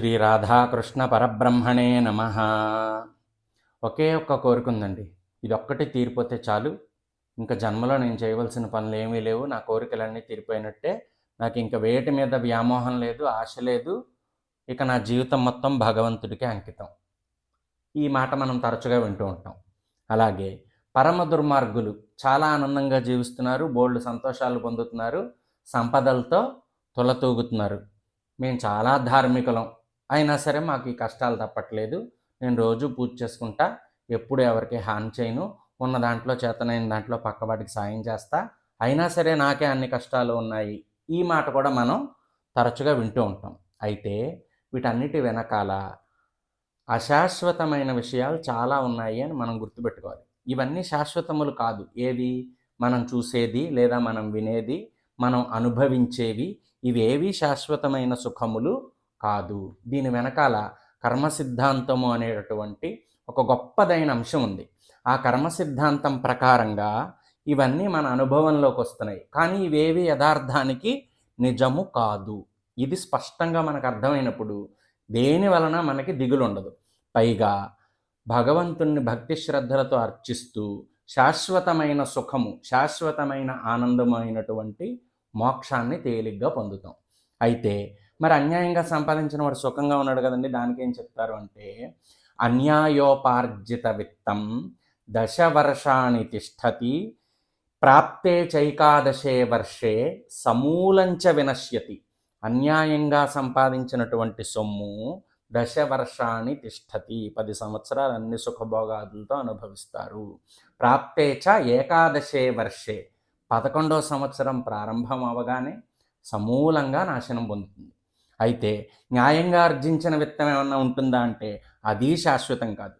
శ్రీ రాధాకృష్ణ పరబ్రహ్మణే నమ. ఒకే ఒక్క కోరిక ఉందండి ఇది ఒక్కటి తీరిపోతే చాలు. ఇంకా జన్మలో నేను చేయవలసిన పనులు ఏమీ లేవు. నా కోరికలన్నీ తీరిపోయినట్టే. నాకు ఇంకా వేటి మీద వ్యామోహం లేదు ఆశ లేదు. ఇక నా జీవితం మొత్తం భగవంతుడికే అంకితం. ఈ మాట మనం తరచుగా వింటూ ఉంటాం. అలాగే పరమ దుర్మార్గులు చాలా ఆనందంగా జీవిస్తున్నారు బోల్డ్ సంతోషాలు పొందుతున్నారు సంపదలతో తులతూగుతున్నారు. మేము చాలా ధార్మికులం. అయినా సరే మాకు ఈ కష్టాలు తప్పట్లేదు. నేను రోజు పూజ చేసుకుంటా. ఎప్పుడు ఎవరికి హాని చేయను. ఉన్న దాంట్లో చేతనైన దాంట్లో పక్కవాడికి సాయం చేస్తా. అయినా సరే నాకే అన్ని కష్టాలు ఉన్నాయి. ఈ మాట కూడా మనం తరచుగా వింటూ ఉంటాం. అయితే వీటన్నిటి వెనకాల అశాశ్వతమైన విషయాలు చాలా ఉన్నాయి అని మనం గుర్తుపెట్టుకోవాలి. ఇవన్నీ శాశ్వతములు కాదు. ఏవి? మనం చూసేది లేదా మనం వినేది మనం అనుభవించేవి ఇవేవి శాశ్వతమైన సుఖములు కాదు. దీని వెనకాల కర్మ సిద్ధాంతము అనేటటువంటి ఒక గొప్పదైన అంశం ఉంది. ఆ కర్మ సిద్ధాంతం ప్రకారంగా ఇవన్నీ మన అనుభవంలోకి వస్తున్నాయి. కానీ ఇవేవి యథార్థానికి నిజము కాదు. ఇది స్పష్టంగా మనకు అర్థమైనప్పుడు దేని వలన మనకి దిగులు ఉండదు. పైగా భగవంతుణ్ణి భక్తి శ్రద్ధలతో అర్చిస్తూ శాశ్వతమైన సుఖము శాశ్వతమైన ఆనందమైనటువంటి మోక్షాన్ని తేలిగ్గా పొందుతాం. అయితే మరి అన్యాయంగా సంపాదించిన వాడు సుఖంగా ఉన్నాడు కదండి. దానికి ఏం చెప్తారు అంటే అన్యాయోపార్జిత విత్తం దశవర్షాణి తిష్టతి ప్రాప్తే చైకాదశే వర్షే సమూలంచ వినశ్యతి. అన్యాయంగా సంపాదించినటువంటి సొమ్ము దశవర్షాన్ని తిష్టతి. పది సంవత్సరాలు అన్ని సుఖభోగాదులతో అనుభవిస్తారు. ప్రాప్తే చ ఏకాదశే వర్షే. పదకొండో సంవత్సరం ప్రారంభం అవగానే సమూలంగా నాశనం పొందుతుంది. అయితే న్యాయంగా ఆర్జించిన విత్తనం ఏమన్నా ఉంటుందా అంటే అది శాశ్వతం కాదు.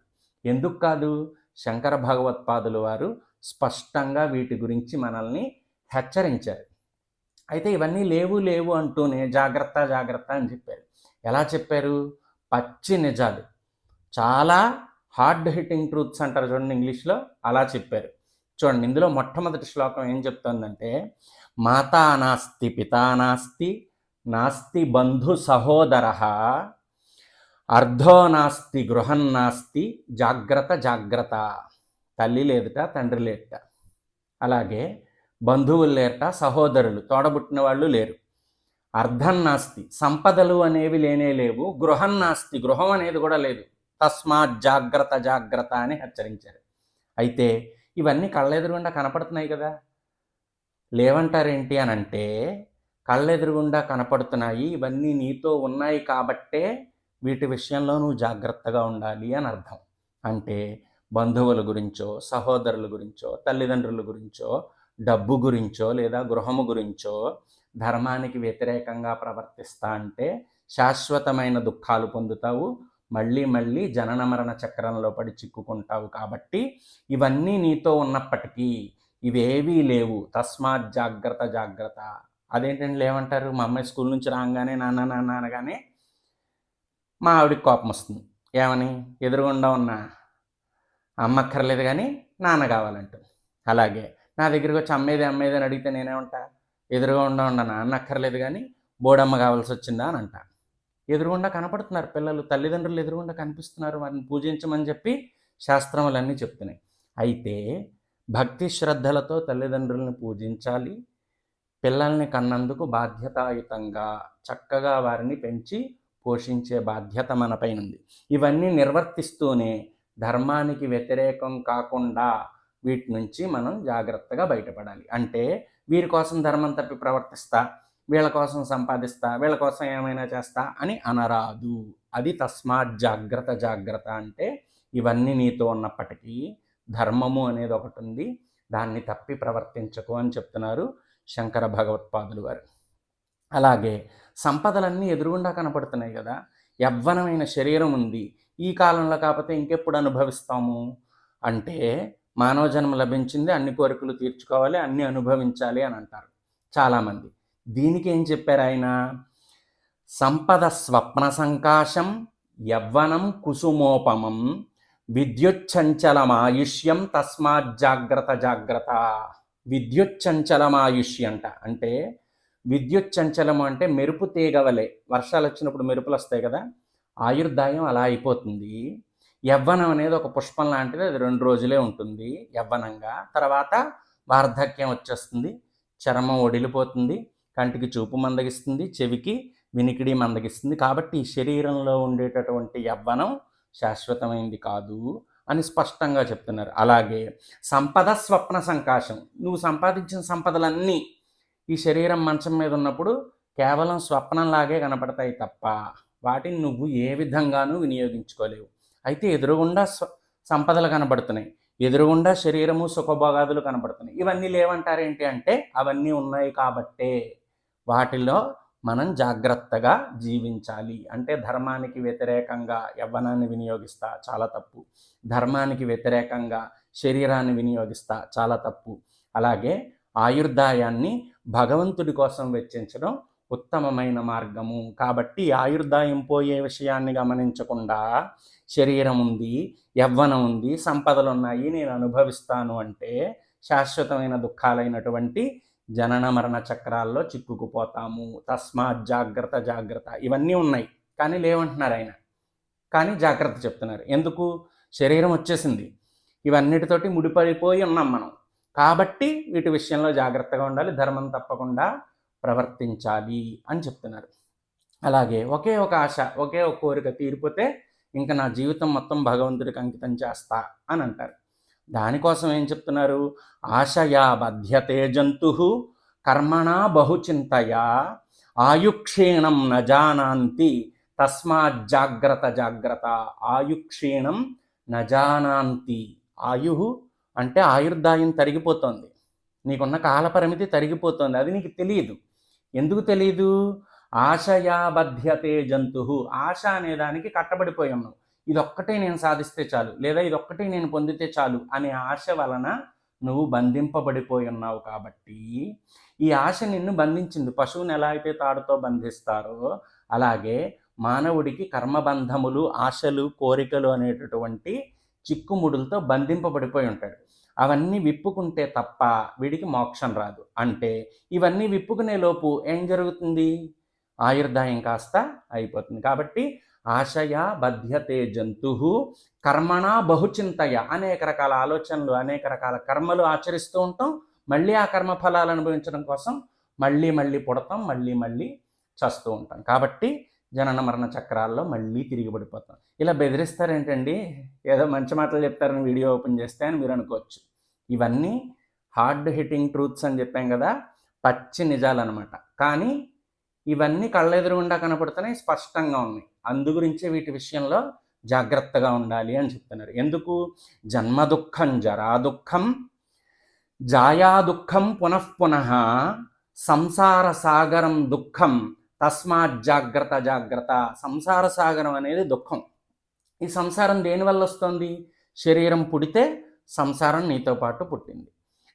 ఎందుకు కాదు? శంకర భగవత్పాదులు వారు స్పష్టంగా వీటి గురించి మనల్ని హెచ్చరించారు. అయితే ఇవన్నీ లేవు లేవు అంటూనే జాగ్రత్త జాగ్రత్త అని చెప్పారు. ఎలా చెప్పారు? పచ్చి నిజాలు. చాలా హార్డ్ హిట్టింగ్ ట్రూత్స్ అంటారు చూడండి ఇంగ్లీష్లో. అలా చెప్పారు. చూడండి ఇందులో మొట్టమొదటి శ్లోకం ఏం చెప్తుందంటే మాతా నాస్తి పితా నాస్తి నాస్తి బంధు సహోదర. అర్ధో నాస్తి గృహం నాస్తి జాగ్రత్త జాగ్రత్త. తల్లి లేదుట తండ్రి లేదుట. అలాగే బంధువులు లేరట సహోదరులు తోడబుట్టిన వాళ్ళు లేరు. అర్ధం నాస్తి సంపదలు అనేవి లేనే లేవు గృహం నాస్తి గృహం అనేది కూడా లేదు. తస్మాత్ జాగ్రత్త జాగ్రత్త అని హెచ్చరించారు. అయితే ఇవన్నీ కళ్ళెదురుగుండా కనపడుతున్నాయి కదా. లేవంటారేంటి అని అంటే కళ్ళెదురుగుండా కనపడుతున్నాయి. ఇవన్నీ నీతో ఉన్నాయి కాబట్టే వీటి విషయంలో నువ్వు జాగ్రత్తగా ఉండాలి అని అర్థం. అంటే బంధువుల గురించో సహోదరుల గురించో తల్లిదండ్రుల గురించో డబ్బు గురించో లేదా గృహము గురించో ధర్మానికి వ్యతిరేకంగా ప్రవర్తిస్తా అంటే శాశ్వతమైన దుఃఖాలు పొందుతావు. మళ్ళీ మళ్ళీ జనన మరణ చక్రంలో పడి చిక్కుకుంటావు కాబట్టి ఇవన్నీ నీతో ఉన్నప్పటికీ ఇవేవీ లేవు. తస్మాత్ జాగ్రత్త జాగ్రత్త. అదేంటంటే లేవంటారు? మా అమ్మాయి స్కూల్ నుంచి రాగానే నాన్న నాన్న అనగానే మా ఆవిడకి కోపం వస్తుంది. ఏమని? ఎదురుగుండా ఉన్న. అమ్మ అక్కర్లేదు కానీ నాన్న కావాలంటుంది అలాగే. నా దగ్గరికి వచ్చి అమ్మేది అమ్మేది అని అడిగితే నేనేమంటా ఎదురుగా ఉండా ఉండ నాన్న అక్కర్లేదు కానీ బోడమ్మ కావాల్సి వచ్చిందా అని అంట. ఎదురుగుండా కనపడుతున్నారు పిల్లలు. తల్లిదండ్రులు ఎదురుగుండా కనిపిస్తున్నారు. వారిని పూజించమని చెప్పి శాస్త్రములన్నీ చెప్తున్నాయి. అయితే భక్తి శ్రద్ధలతో తల్లిదండ్రులను పూజించాలి. పిల్లల్ని కన్నందుకు బాధ్యతాయుతంగా చక్కగా వారిని పెంచి పోషించే బాధ్యత మనపైన ఉంది ఇవన్నీ నిర్వర్తిస్తూనే ధర్మానికి వ్యతిరేకం కాకుండా వీటి నుంచి మనం జాగ్రత్తగా బయటపడాలి. అంటే వీరి కోసం ధర్మం తప్పి ప్రవర్తిస్తా వీళ్ళ కోసం సంపాదిస్తా వీళ్ళ కోసం ఏమైనా చేస్తా అని అనరాదు. అది తస్మాత్ జాగ్రత్త జాగ్రత్త అంటే ఇవన్నీ నీతో ఉన్నప్పటికీ ధర్మము అనేది ఒకటి ఉంది. దాన్ని తప్పి ప్రవర్తించకు అని చెప్తున్నారు. శంకర భగవత్పాదులు వారు అలాగే సంపదలన్నీ ఎదురుగుండా కనపడుతున్నాయి కదా. యవ్వనమైన శరీరం ఉంది. ఈ కాలంలో కాకపోతే ఇంకెప్పుడు అనుభవిస్తాము? అంటే మానవ జన్మ లభించింది అన్ని కోరికలు తీర్చుకోవాలి అన్ని అనుభవించాలి అని అంటారు చాలామంది. దీనికి ఏం చెప్పారు ఆయన? సంపద స్వప్న సంకాశం యవ్వనం కుసుమోపమం విద్యుచ్చంచలమాయుష్యం తస్మాత్ జాగ్రత్త జాగ్రత్త. విద్యుచ్చంచలమాయుష్యంట. అంటే విద్యుచ్చంచలము అంటే మెరుపు తీగవలే. వర్షాలు వచ్చినప్పుడు మెరుపులు వస్తాయి కదా. ఆయుర్దాయం అలా అయిపోతుంది. యవ్వనం అనేది ఒక పుష్పం లాంటిది. అది రెండు రోజులే ఉంటుంది యవ్వనంగా. తర్వాత వార్ధక్యం వచ్చేస్తుంది. చర్మం ఒడిలిపోతుంది. కంటికి చూపు మందగిస్తుంది. చెవికి వినికిడి మందగిస్తుంది. కాబట్టి ఈ శరీరంలో ఉండేటటువంటి యవ్వనం శాశ్వతమైంది కాదు. అని స్పష్టంగా చెప్తున్నారు. అలాగే సంపద స్వప్న సంకాశం. నువ్వు సంపాదించిన సంపదలన్నీ ఈ శరీరం మంచం మీద ఉన్నప్పుడు కేవలం స్వప్నంలాగే కనపడతాయి తప్ప వాటిని నువ్వు ఏ విధంగానూ వినియోగించుకోలేవు. అయితే ఎదురుగుండా స్వ సంపదలు కనబడుతున్నాయి. ఎదురుగుండా శరీరము సుఖభోగాదులు కనబడుతున్నాయి. ఇవన్నీ లేవంటారేంటి అంటే అవన్నీ ఉన్నాయి కాబట్టే వాటిలో మనం జాగ్రత్తగా జీవించాలి. అంటే ధర్మానికి వ్యతిరేకంగా యవ్వనాన్ని వినియోగిస్తా చాలా తప్పు. ధర్మానికి వ్యతిరేకంగా శరీరాన్ని వినియోగిస్తా చాలా తప్పు. అలాగే ఆయుర్దాయాన్ని భగవంతుడి కోసం వెచ్చించడం ఉత్తమమైన మార్గము. కాబట్టి ఆయుర్దాయం పోయే విషయాన్ని గమనించకుండా శరీరం ఉంది యవ్వనం ఉంది సంపదలు ఉన్నాయి నేను అనుభవిస్తాను అంటే శాశ్వతమైన దుఃఖాలైనటువంటి జనన మరణ చక్రాల్లో చిక్కుకుపోతాము. తస్మాత్ జాగ్రత్త జాగ్రత్త. ఇవన్నీ ఉన్నాయి. కానీ లేవంటున్నారు ఆయన. కానీ జాగ్రత్త చెప్తున్నారు. ఎందుకు? శరీరం వచ్చేసింది. ఇవన్నిటితోటి ముడిపడిపోయి ఉన్నాం మనం. కాబట్టి వీటి విషయంలో జాగ్రత్తగా ఉండాలి. ధర్మం తప్పకుండా ప్రవర్తించాలి అని చెప్తున్నారు. అలాగే ఒకే ఒక ఆశ ఒకే ఒక కోరిక తీరిపోతే ఇంకా నా జీవితం మొత్తం భగవంతుడికి అంకితం చేస్తా అని అంటారు. దానికోసం ఏం చెప్తున్నారు? ఆశయా బధ్యతే జంతు కర్మణా బహుచింతయా ఆయుక్షీణం న జానాంతి తస్మాత్ జాగ్రత్త జాగ్రత్త ఆయుక్షీణం నజానాంతి ఆయు అంటే ఆయుర్దాయం తరిగిపోతుంది. నీకున్న కాలపరిమితి తరిగిపోతుంది. అది నీకు తెలియదు ఎందుకు తెలియదు ఆశయాబధ్యతే జంతు ఆశ అనే దానికి కట్టబడిపోయి ఇదొక్కటే నేను సాధిస్తే చాలు లేదా ఇదొక్కటే నేను పొందితే చాలు అనే ఆశ వలన నువ్వు బంధింపబడిపోయి ఉన్నావు కాబట్టి ఈ ఆశ నిన్ను బంధించింది. పశువుని ఎలా అయితే తాడుతో బంధిస్తారో అలాగే మానవుడికి కర్మబంధములు ఆశలు కోరికలు అనేటటువంటి చిక్కుముడులతో బంధింపబడిపోయి ఉంటాడు. అవన్నీ విప్పుకుంటే తప్ప వీడికి మోక్షం రాదు. అంటే ఇవన్నీ విప్పుకునే లోపు ఏం జరుగుతుంది? ఆయుర్దాయం కాస్త అయిపోతుంది. కాబట్టి ఆశయ బధ్యతే జంతు కర్మణ బహుచింతయ. అనేక రకాల ఆలోచనలు అనేక రకాల కర్మలు ఆచరిస్తూ ఉంటాం. మళ్ళీ ఆ కర్మ ఫలాలు అనుభవించడం కోసం మళ్ళీ మళ్ళీ పుడతాం మళ్ళీ మళ్ళీ చస్తూ ఉంటాం. కాబట్టి జనన మరణ చక్రాల్లో మళ్ళీ తిరిగి పడిపోతాం. ఇలా బెదిరిస్తారేంటండి? ఏదో మంచి మాటలు చెప్తారని వీడియో ఓపెన్ చేస్తే అని మీరు అనుకోవచ్చు. ఇవన్నీ హార్డ్ హిట్టింగ్ ట్రూత్స్ అని చెప్పాం కదా పచ్చి నిజాలన్నమాట. కానీ ఇవన్నీ కళ్ళెదురుగుండా కనపడుతున్నాయి స్పష్టంగా ఉన్నాయి. అందు గురించే వీటి విషయంలో జాగ్రత్తగా ఉండాలి అని చెప్తున్నారు. ఎందుకు? జన్మ దుఃఖం జరా దుఃఖం జాయా దుఃఖం పునఃపునః సంసార సాగరం దుఃఖం తస్మాత్ జాగ్రత్త జాగ్రత్త. సంసార సాగరం అనేది దుఃఖం. ఈ సంసారం దేనివల్ల వస్తుంది? శరీరం పుడితే సంసారం నీతో పాటు పుట్టింది.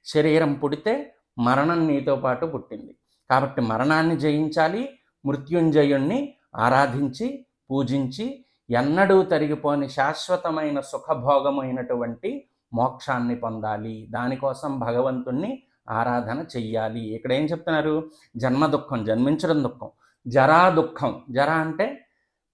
శరీరం పుడితే మరణం నీతో పాటు పుట్టింది. కాబట్టి మరణాన్ని జయించాలి మృత్యుంజయుణ్ణి ఆరాధించి పూజించి ఎన్నడూ తరిగిపోని శాశ్వతమైన సుఖభోగమైనటువంటి మోక్షాన్ని పొందాలి. దానికోసం భగవంతుణ్ణి ఆరాధన చెయ్యాలి. ఇక్కడ ఏం చెప్తున్నారు? జన్మ దుఃఖం జన్మించడం దుఃఖం. జరా దుఃఖం. జర అంటే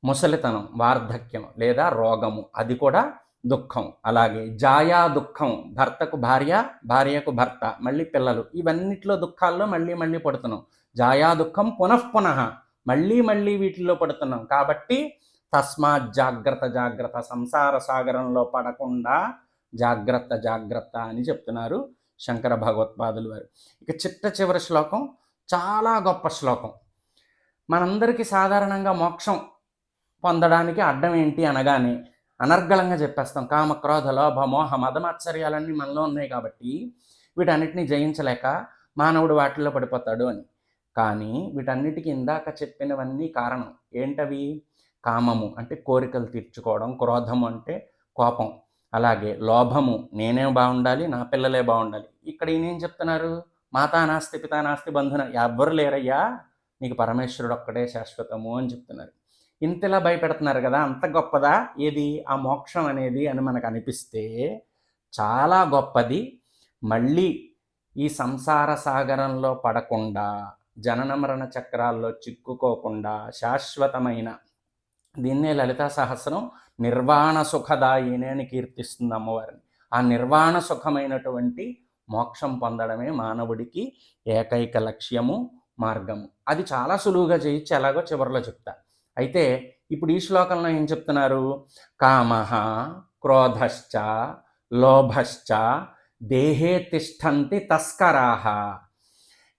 ముసలితనం వార్ధక్యం లేదా రోగము. అది కూడా దుఃఖం. అలాగే జాయా దుఃఖం భర్తకు భార్య భార్యకు భర్త మళ్ళీ పిల్లలు. ఇవన్నిట్లో దుఃఖాల్లో మళ్ళీ మళ్ళీ పడుతున్నాం. జాయా దుఃఖం పునఃపునః మళ్ళీ మళ్ళీ వీటిల్లో పడుతున్నాం. కాబట్టి తస్మాత్ జాగ్రత్త జాగ్రత్త సంసార సాగరంలో పడకుండా జాగ్రత్త జాగ్రత్త అని చెప్తున్నారు శంకర భగవత్పాదులు వారు. ఇక చిట్ట చివరి శ్లోకం చాలా గొప్ప శ్లోకం. మనందరికీ సాధారణంగా మోక్షం పొందడానికి అడ్డం ఏంటి అనగానే అనర్గళంగా చెప్పేస్తాం. కామ క్రోధ లోభ మోహ మదమాత్సర్యాలన్నీ మనలో ఉన్నాయి కాబట్టి వీటన్నిటిని జయించలేక మానవుడు వాటిల్లో పడిపోతాడు అని. కానీ వీటన్నిటికీ ఇందాక చెప్పినవన్నీ కారణం. ఏంటవి? కామము అంటే కోరికలు తీర్చుకోవడం క్రోధము అంటే కోపం. అలాగే లోభము నేనే బాగుండాలి నా పిల్లలే బాగుండాలి. ఇక్కడ ఈయనేం చెప్తున్నారు? మాతా నాస్తి పితా నాస్తి బంధున ఎవ్వరు లేరయ్యా? నీకు పరమేశ్వరుడు ఒక్కడే శాశ్వతము అని చెప్తున్నారు. ఇంతలా భయపెడుతున్నారు కదా అంత గొప్పదా? ఏది? ఆ మోక్షం అనేది అని మనకు అనిపిస్తే చాలా గొప్పది. మళ్ళీ ఈ సంసార సాగరంలో పడకుండా జనన మరణ చక్రాల్లో చిక్కుకోకుండా శాశ్వతమైన దీన్నే లలితా సహస్రం నిర్వాణ సుఖదాయిని అని కీర్తిస్తుంది అమ్మవారిని. ఆ నిర్వాణ సుఖమైనటువంటి మోక్షం పొందడమే మానవుడికి ఏకైక లక్ష్యము మార్గము. అది చాలా సులువుగా చేయొచ్చు ఎలాగో చివరిలో చెప్తా. అయితే ఇప్పుడు ఈ శ్లోకంలో ఏం చెప్తున్నారు? కామః క్రోధశ్చ లోభశ్చ దేహే తిష్టంతి తస్కరాహ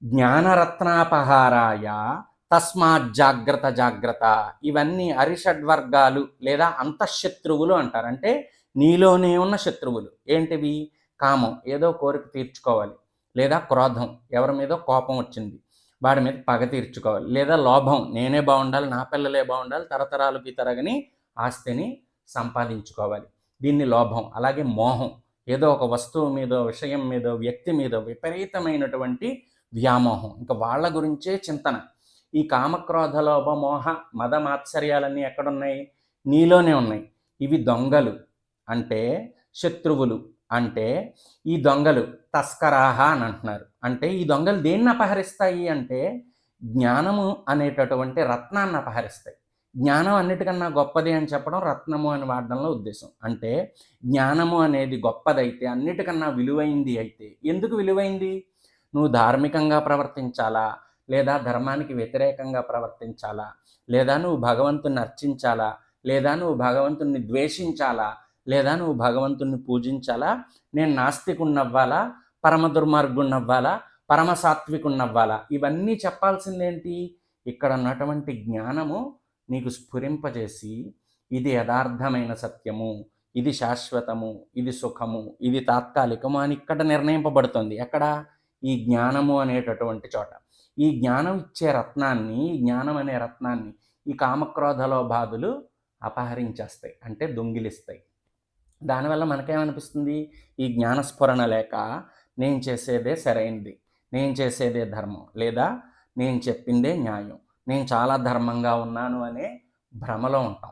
జ్ఞానరత్నాపహారాయ తస్మాత్ జాగ్రత్త జాగ్రత్త. ఇవన్నీ అరిషడ్వర్గాలు లేదా అంతఃశత్రువులు అంటారు. అంటే నీలోనే ఉన్న శత్రువులు. ఏంటివి? కామం. ఏదో కోరిక తీర్చుకోవాలి. లేదా క్రోధం. ఎవరి మీద కోపం వచ్చింది? వాడి మీద పగ తీర్చుకోవాలి. లేదా లోభం. నేనే బాగుండాలి నా పిల్లలే బాగుండాలి తరతరాలకి తరగని ఆస్తిని సంపాదించుకోవాలి. దీన్ని లోభం. అలాగే మోహం. ఏదో ఒక వస్తువు మీద విషయం మీద వ్యక్తి మీద విపరీతమైనటువంటి వ్యామోహం. ఇంకా వాళ్ళ గురించే చింతన. ఈ కామక్రోధ లోభ మోహ మద మాత్సర్యాలన్నీ ఎక్కడున్నాయి? నీలోనే ఉన్నాయి. ఇవి దొంగలు అంటే శత్రువులు అంటే ఈ దొంగలు తస్కరాహ అని అంటున్నారు. అంటే ఈ దొంగలు దేన్ని అపహరిస్తాయి అంటే జ్ఞానము అనేటటువంటి రత్నాన్ని అపహరిస్తాయి. జ్ఞానం అన్నిటికన్నా గొప్పది అని చెప్పడం రత్నము అని వాడడంలో ఉద్దేశం. అంటే జ్ఞానము అనేది గొప్పదైతే అన్నిటికన్నా విలువైంది అయితే ఎందుకు విలువైంది? నువ్వు ధార్మికంగా ప్రవర్తించాలా? లేదా ధర్మానికి వ్యతిరేకంగా ప్రవర్తించాలా? లేదా నువ్వు భగవంతుని అర్చించాలా? లేదా నువ్వు భగవంతుని ద్వేషించాలా? లేదా నువ్వు భగవంతుని పూజించాలా? నేను నాస్తికున్నవ్వాలా పరమ దుర్మార్గుణ్ణవ్వాలా? పరమ సాత్వికుణ్ణవ్వాలా? ఇవన్నీ చెప్పాల్సిందేంటి? ఇక్కడ ఉన్నటువంటి జ్ఞానము నీకు స్ఫురింపజేసి ఇది యథార్థమైన సత్యము ఇది శాశ్వతము ఇది సుఖము ఇది తాత్కాలికము అని ఇక్కడ నిర్ణయింపబడుతుంది. ఎక్కడ? ఈ జ్ఞానము అనేటటువంటి చోట. ఈ జ్ఞానం ఇచ్చే రత్నాన్ని ఈ జ్ఞానం అనే రత్నాన్ని ఈ కామక్రోధలో బాధలు అపహరించేస్తాయి అంటే దొంగిలిస్తాయి. దానివల్ల మనకేమనిపిస్తుంది? ఈ జ్ఞానస్ఫురణ లేక నేను చేసేదే సరైనది నేను చేసేదే ధర్మం లేదా నేను చెప్పిందే న్యాయం నేను చాలా ధర్మంగా ఉన్నాను అనే భ్రమలో ఉంటాం.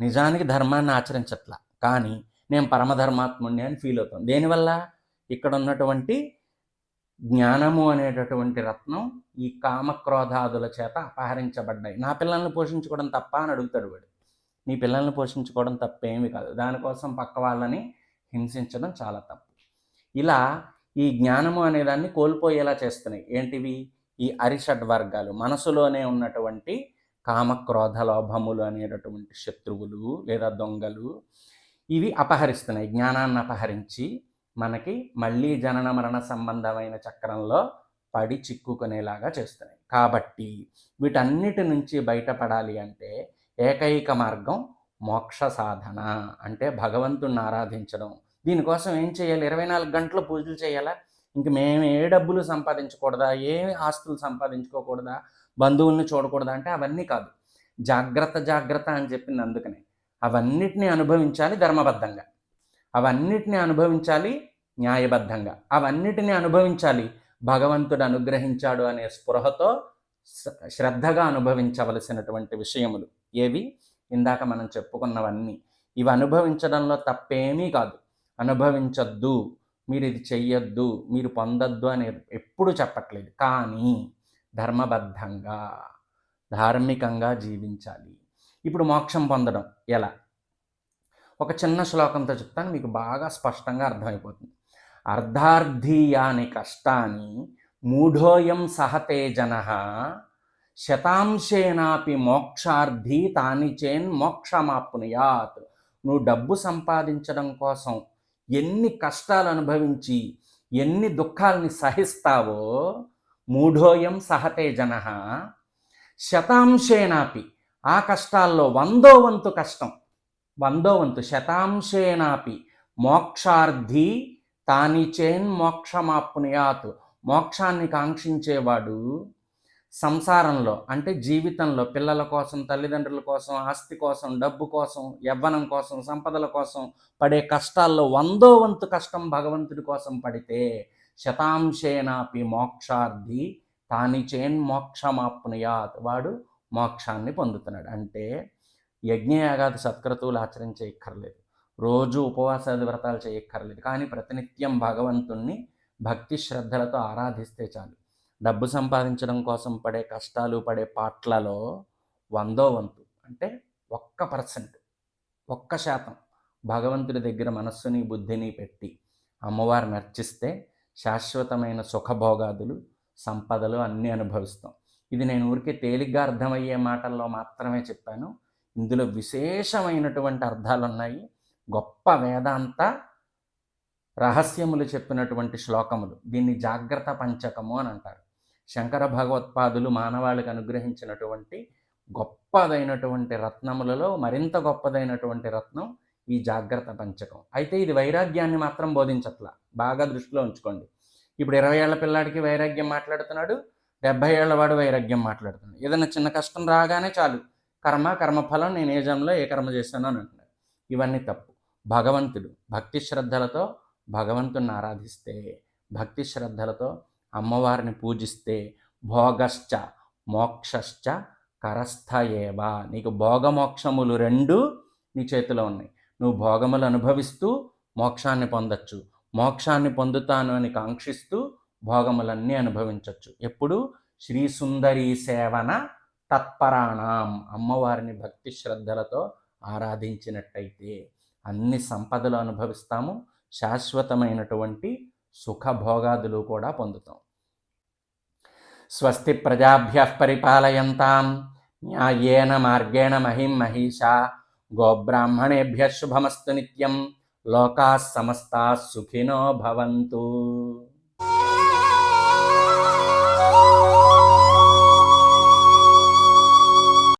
నిజానికి ధర్మాన్ని ఆచరించట్లా కానీ నేను పరమధర్మాత్ముణ్ణి అని ఫీల్ అవుతాం. దేనివల్ల? ఇక్కడ ఉన్నటువంటి జ్ఞానము అనేటటువంటి రత్నం ఈ కామక్రోధాదుల చేత అపహరించబడ్డాయి. నా పిల్లల్ని పోషించుకోవడం తప్ప అని అడుగుతాడు వాడు. నీ పిల్లల్ని పోషించుకోవడం తప్పేమి కాదు. దానికోసం పక్క వాళ్ళని హింసించడం చాలా తప్పు. ఇలా ఈ జ్ఞానము అనేదాన్ని కోల్పోయేలా చేస్తున్నాయి. ఏంటివి? ఈ అరిషడ్ వర్గాలు. మనసులోనే ఉన్నటువంటి కామక్రోధ లోభములు అనేటటువంటి శత్రువులు లేదా దొంగలు ఇవి అపహరిస్తున్నాయి. జ్ఞానాన్ని అపహరించి మనకి మళ్ళీ జనన మరణ సంబంధమైన చక్రంలో పడి చిక్కుకునేలాగా చేస్తున్నాయి. కాబట్టి వీటన్నిటి నుంచి బయటపడాలి అంటే ఏకైక మార్గం మోక్ష సాధన. అంటే భగవంతుణ్ణి ఆరాధించడం. దీనికోసం ఏం చేయాలి? ఇరవై నాలుగు గంటలు పూజలు చేయాలా? ఇంక మేము ఏ డబ్బులు సంపాదించకూడదా? ఏ ఆస్తులు సంపాదించుకోకూడదా? బంధువుల్ని చూడకూడదా? అంటే అవన్నీ కాదు. జాగ్రత్త జాగ్రత్త అని చెప్పింది అందుకనే. అవన్నిటిని అనుభవించాలి ధర్మబద్ధంగా. అవన్నిటిని అనుభవించాలి న్యాయబద్ధంగా. అవన్నిటిని అనుభవించాలి. భగవంతుడు అనుగ్రహించాడు అనే స్పృహతో శ్రద్ధగా అనుభవించవలసినటువంటి విషయములు ఏవి? ఇందాక మనం చెప్పుకున్నవన్నీ. ఇవి అనుభవించడంలో తప్పేమీ కాదు. అనుభవించొద్దు. మీరు ఇది చెయ్యొద్దు. మీరు పొందొద్దు అని ఎప్పుడు చెప్పట్లేదు. కానీ ధర్మబద్ధంగా ధార్మికంగా జీవించాలి. ఇప్పుడు మోక్షం పొందడం ఎలా? ఒక చిన్న శ్లోకంతో చెప్తాను. మీకు బాగా స్పష్టంగా అర్థమైపోతుంది. అర్ధార్ధీయాని కష్టాన్ని మూఢోయం సహతే జన శతాంశేనాపి మోక్షార్థి తాని చేన్ మోక్షమాప్నుయాత్. నువ్వు డబ్బు సంపాదించడం కోసం ఎన్ని కష్టాలు అనుభవించి ఎన్ని దుఃఖాలని సహిస్తావో మూఢోయం సహతే జన. శతాంశేనాపి ఆ కష్టాల్లో వందో వంతు కష్టం. వందో వంతు శతాంశేనాపి మోక్షార్థి తాని చేన్ మోక్షమాప్నుయాత్. మోక్షాన్ని కాంక్షించేవాడు సంసారంలో అంటే జీవితంలో పిల్లల కోసం తల్లిదండ్రుల కోసం ఆస్తి కోసం డబ్బు కోసం యవ్వనం కోసం సంపదల కోసం పడే కష్టాల్లో వందో వంతు కష్టం భగవంతుడి కోసం పడితే శతాంశేనాపి మోక్షార్థి తాని చేన్ మోక్షమాప్నుయాత్. వాడు మోక్షాన్ని పొందుతున్నాడు. అంటే యజ్ఞయాగాది సత్క్రతువులు ఆచరించేయక్కర్లేదు రోజు ఉపవాసాది వ్రతాలు చేయక్కర్లేదు. కానీ ప్రతినిత్యం భగవంతుణ్ణి భక్తి శ్రద్ధలతో ఆరాధిస్తే చాలు. డబ్బు సంపాదించడం కోసం పడే కష్టాలు పడే పాటలలో వందో వంతు అంటే ఒక్క పర్సెంట్ ఒక్క శాతం భగవంతుడి దగ్గర మనస్సుని బుద్ధిని పెట్టి అమ్మవారిని అర్చిస్తే శాశ్వతమైన సుఖభోగాదులు సంపదలు అన్నీ అనుభవిస్తాం. ఇది నేను ఊరికే తేలిగ్గా అర్థమయ్యే మాటల్లో మాత్రమే చెప్పాను. ఇందులో విశేషమైనటువంటి అర్థాలు ఉన్నాయి గొప్ప వేదాంత రహస్యములు చెప్పినటువంటి శ్లోకములు. దీన్ని జాగ్రత్త పంచకము అని అంటారు. శంకర భగవత్పాదులు మానవాళికి అనుగ్రహించినటువంటి గొప్పదైనటువంటి రత్నములలో మరింత గొప్పదైనటువంటి రత్నం ఈ జాగ్రత్త పంచకం. అయితే ఇది వైరాగ్యాన్ని మాత్రం బోధించట్లా. బాగా దృష్టిలో ఉంచుకోండి. ఇప్పుడు ఇరవై ఏళ్ళ పిల్లాడికి వైరాగ్యం మాట్లాడుతున్నాడు. డెబ్బై ఏళ్ళ వాడు వైరాగ్యం మాట్లాడుతున్నాడు. ఏదైనా చిన్న కష్టం రాగానే చాలు. కర్మ కర్మఫలం నేను ఏ జన్మలో ఏ కర్మ చేశాను అని అంటున్నాడు. ఇవన్నీ తప్పు. భగవంతుడు. భక్తి శ్రద్ధలతో భగవంతుని ఆరాధిస్తే భక్తి శ్రద్ధలతో అమ్మవారిని పూజిస్తే భోగశ్చ మోక్షశ్చ కరస్థ ఏవా. నీకు భోగమోక్షములు రెండు నీ చేతిలో ఉన్నాయి. నువ్వు భోగములు అనుభవిస్తూ మోక్షాన్ని పొందొచ్చు. మోక్షాన్ని పొందుతాను అని కాంక్షిస్తూ భోగములన్నీ అనుభవించవచ్చు ఎప్పుడు? శ్రీ సుందరి సేవన తత్పరాణం. అమ్మవారిని భక్తి శ్రద్ధలతో ఆరాధించినట్టయితే అన్ని సంపదలు అనుభవిస్తాము. శాశ్వతమైనటువంటి సుఖభోగాదులు కూడా పొందుతాం. స్వస్తి ప్రజాభ్య పరిపాలయంతాం. న్యాయేన మార్గేణ మహిం మహిషా. గోబ్రాహ్మణేభ్య శుభమస్తు నిత్యం. లోకా సమస్తా సుఖినో భవంతు.